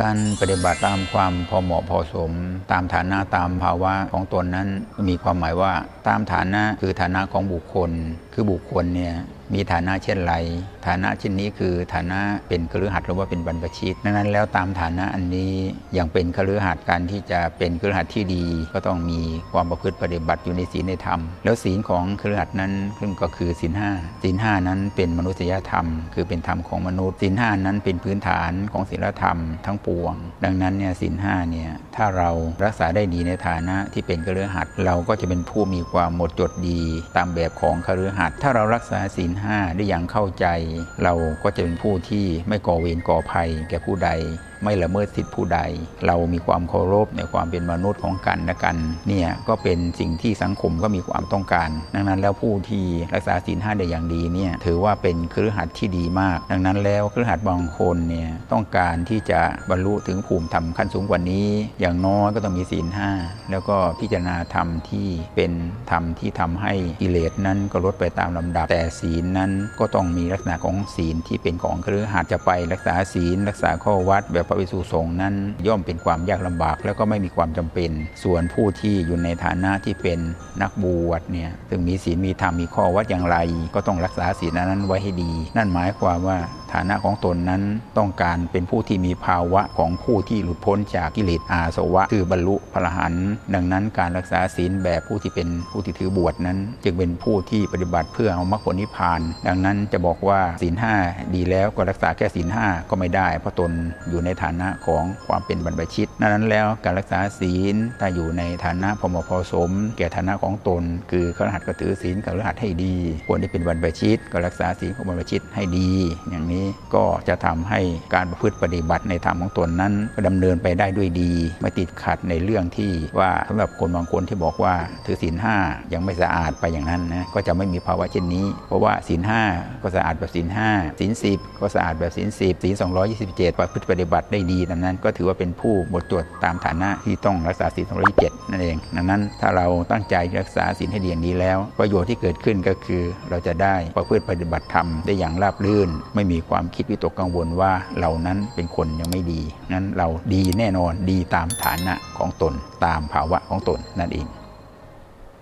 การปฏิบัติตามความพอเหมาะพอสม ตามฐานะตามภาวะของตนนั้นมีความหมายว่า ตามฐานะคือฐานะของบุคคล คือบุคคลเนี่ย มีฐานะเช่นไร ฐานะเช่นนี้คือฐานะเป็นคฤหัสถ์หรือว่าเป็นบรรพชิตดังนั้นแล้วตามฐานะอันนี้อย่างเป็นคฤหัสถ์การที่จะเป็นคฤหัสถ์ที่ดี ก็ต้องมีความประพฤติปฏิบัติอยู่ในศีลในธรรม แล้วศีลของคฤหัสถ์นั้นซึ่งก็คือศีลห้าศีลห้านั้นเป็นมนุษยธรรม คือเป็นธรรมของมนุษย์ศีลห้านั้นเป็นพื้นฐานของศีลธรรมทั้งปวง ดังนั้นเนี่ยศีลห้าเนี่ยถ้าเรารักษาได้ดีในฐานะที่เป็นคฤหัสถ์เราก็จะเป็นผู้มีความหมดจดดีตามแบบของคฤหัสถ์ถ้าเรารักษาศีล5ได้อย่างเข้าใจ เราก็จะเป็นผู้ที่ไม่ก่อเวรก่อภัย แก่ผู้ใด ไม่ละเมิดสิทธิผู้ใด เรามีความเคารพในความเป็นมนุษย์ของกันและกันเนี่ยก็เป็นสิ่งที่สังคมก็มีความต้องการ ดังนั้นแล้วผู้ที่รักษาศีลห้าได้อย่างดีเนี่ยถือว่าเป็นครือขัดที่ดีมาก ดังนั้นแล้วครือขัดบางคนเนี่ยต้องการที่จะบรรลุถึงภูมิธรรมขั้นสูงกว่านี้ อย่างน้อยก็ต้องมีศีลห้าแล้วก็พิจารณาธรรมที่เป็นธรรมที่ทำให้กิเลสนั้นก็ลดไปตามลำดับ แต่ศีลนั้นก็ต้องมีลักษณะของศีลที่เป็นของครือขัดจะไปรักษาศีล รักษาข้อวัดแบบระวิสุสงฆ์นั้น ย่อมเป็นความยากลำบาก แล้วก็ไม่มีความจำเป็น ส่วนผู้ที่อยู่ในฐานะที่เป็นนักบวชเนี่ยซึ่งมีศีลมีธรรมมีข้อวัดอย่างไร ก็ต้องรักษาศีลนั้นไว้ให้ดี นั่นหมายความว่า ฐานะของตนนั้นต้องการเป็นผู้ที่มีภาวะของผู้ที่หลุดพ้นจากกิเลสอาสวะ คือบรรลุพระอรหันดังนั้นการรักษาศีลแบบผู้ที่เป็นผู้ที่ถือบวชนั้น จึงเป็นผู้ที่ปฏิบัติเพื่อเอามรรคผลนิพพาน ดังนั้นจะบอกว่าศีลห้าดีแล้วก็รักษาแค่ศีลห้าก็ไม่ได้เพราะตนอยู่ในฐานะของความเป็นบรรพชิตนั้นแล้วการรักษาศีลถ้าอยู่ในฐานะพอเหมาะพอสม แก่ฐานะของตน คือขรหัสก็ถือศีลกับรหัสให้ดีควรที่เป็นบรรพชิตก็รักษาศีลของบรรพชิตให้ดี อย่างนี้ ก็จะทำให้การประพฤติปฏิบัติในธรรมของตนนั้นดำเนินไปได้ด้วยดี ไม่ติดขัดในเรื่องที่ว่าสำหรับคนบางคนที่บอกว่าถือศีลห้ายังไม่สะอาดไปอย่างนั้นนะก็จะไม่มีภาวะเช่นนี้ เพราะว่าศีลห้าก็สะอาดแบบศีลห้าศีลสิบก็สะอาดแบบศีลสิบศีลสองร้อยยี่สิบเจ็ดประพฤติปฏิบัติได้ดีดังนั้น ก็ถือว่าเป็นผู้บทตรวจตามฐานะที่ต้องรักษาศีลสองร้อยยี่สิบเจ็ดนั่นเองดังนั้นถ้าเราตั้งใจรักษาศีลให้ดีอย่างนี้แล้ว ประโยชน์ที่เกิดขึ้นก็คือเราจะได้ประพฤติปฏิบัติธรรมได้อย่างราบรื่น ไม่มีความคิดวิตกกังวลว่าเรานั้นเป็นคนยังไม่ดีงั้นเราดีแน่นอนดีตามฐานะของตนตามภาวะของตนนั่นเอง